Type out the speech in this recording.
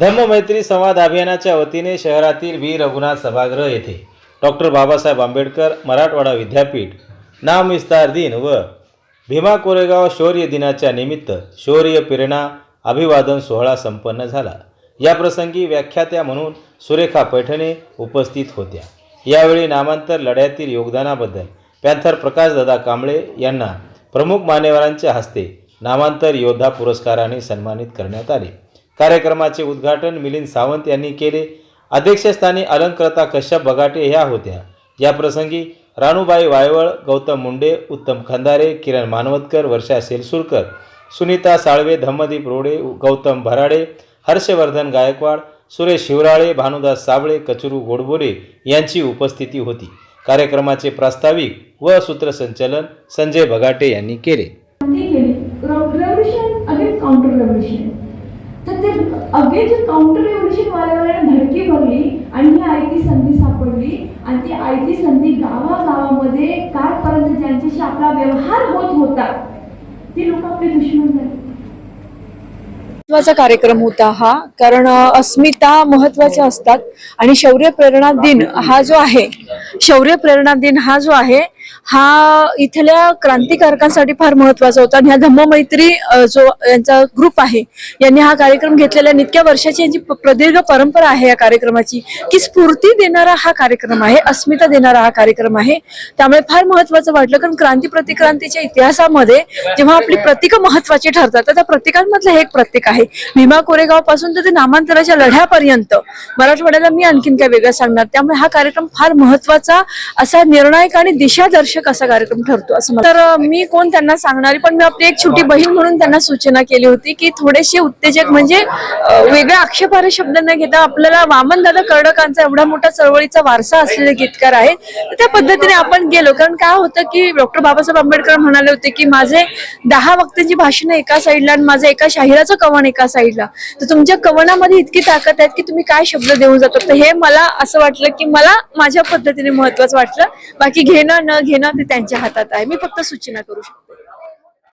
धम्ममैत्री संवाद अभियानाच्या वतीने शहरातील वी रघुनाथ सभागृह येथे डॉक्टर बाबासाहेब आंबेडकर मराठवाडा विद्यापीठ नामविस्तार दिन व भीमा कोरेगाव शौर्य दिनाच्या निमित्त शौर्य प्रेरणा अभिवादन सोहळा संपन्न झाला. याप्रसंगी व्याख्यात्या म्हणून सुरेखा पैठणे उपस्थित होत्या. यावेळी नामांतर लढ्यातील योगदानाबद्दल पॅन्थर प्रकाशदादा कांबळे यांना प्रमुख मान्यवरांच्या हस्ते नामांतर योद्धा पुरस्काराने सन्मानित करण्यात आले. कार्यक्रमाचे उद्घाटन मिलिंद सावंत यांनी केले. अध्यक्षस्थानी अलंकृता कश्यप बगाटे ह्या होत्या. याप्रसंगी राणूबाई वायवळ गौतम मुंडे उत्तम खंदारे किरण मानवतकर वर्षा सेलसुरकर सुनीता साळवे धम्मदीप रोडे गौतम भराडे हर्षवर्धन गायकवाड सुरेश शिवराळे भानुदास साबळे कचरू गोडबोले यांची उपस्थिती होती. कार्यक्रमाचे प्रास्ताविक व सूत्रसंचलन संजय बगाटे यांनी केले. तर ते अगेन जे काउंटर रेव्होल्युशन वाल्यावाल्याने धडकी भरली आणि ही आयती संधी सापडली. आणि ती आयती संधी गावागावामध्ये कालपर्यंत ज्यांच्याशी आपला व्यवहार होत होता ती लोक आपले दुश्मन झाले. महत्त्वाचा कार्यक्रम होता हा कारण अस्मिता महत्त्वाच्या असतात आणि शौर्य प्रेरणा दिन हा जो आहे शौर्य प्रेरणा दिन हा जो आहे हा इथल्या क्रांतिकारकांसाठी फार महत्त्वाचा होता. आणि ह्या धम्ममैत्री मैत्री जो यांचा ग्रुप आहे यांनी हा कार्यक्रम घेतलेला इतक्या वर्षाची यांची प्रदीर्घ परंपरा आहे या कार्यक्रमाची की स्फूर्ती देणारा हा कार्यक्रम आहे अस्मिता देणारा हा कार्यक्रम आहे. त्यामुळे फार महत्वाचं वाटलं कारण क्रांती प्रतिक्रांतीच्या इतिहासामध्ये जेव्हा आपली प्रतीकं महत्वाची ठरतात तर त्या प्रतीकांमधलं हे एक प्रतीक आहे. भीमा कोरेगावपासून तर ते नामांतराच्या लढ्यापर्यंत. मराठवाड्याला मी आणखीन काय वेगळं सांगणार. त्यामुळे हा कार्यक्रम फार महत्त्वाचा असा निर्णायक आणि दिशादर्शक असा कार्यक्रम ठरतो असं मला- तर मी कोण त्यांना सांगणारी पण मी आपली एक छोटी बहीण म्हणून त्यांना सूचना केली होती की थोडेसे उत्तेजक म्हणजे वेगळ्या आक्षेपार्ह शब्द न घेता आपल्याला वामनदादा कर्डकांचा एवढा मोठा चळवळीचा वारसा असलेले गीतकार आहे. त्या पद्धतीने आपण गेलो. कारण काय होतं की डॉक्टर बाबासाहेब आंबेडकर म्हणाले होते की माझे दहा वक्त्यांची भाषणं एका साईडला आणि माझं एका शाहिराचं कवण एका साईडला तर तुमच्या कवनामध्ये इतकी ताकद आहे की तुम्ही काय शब्द देऊन जातो तर हे मला असं वाटलं की मला माझ्या पद्धतीने महत्वाचं वाटलं. बाकी घेणं न घेणं ते त्यांच्या हातात आहे. मी फक्त सूचना करू शकतो.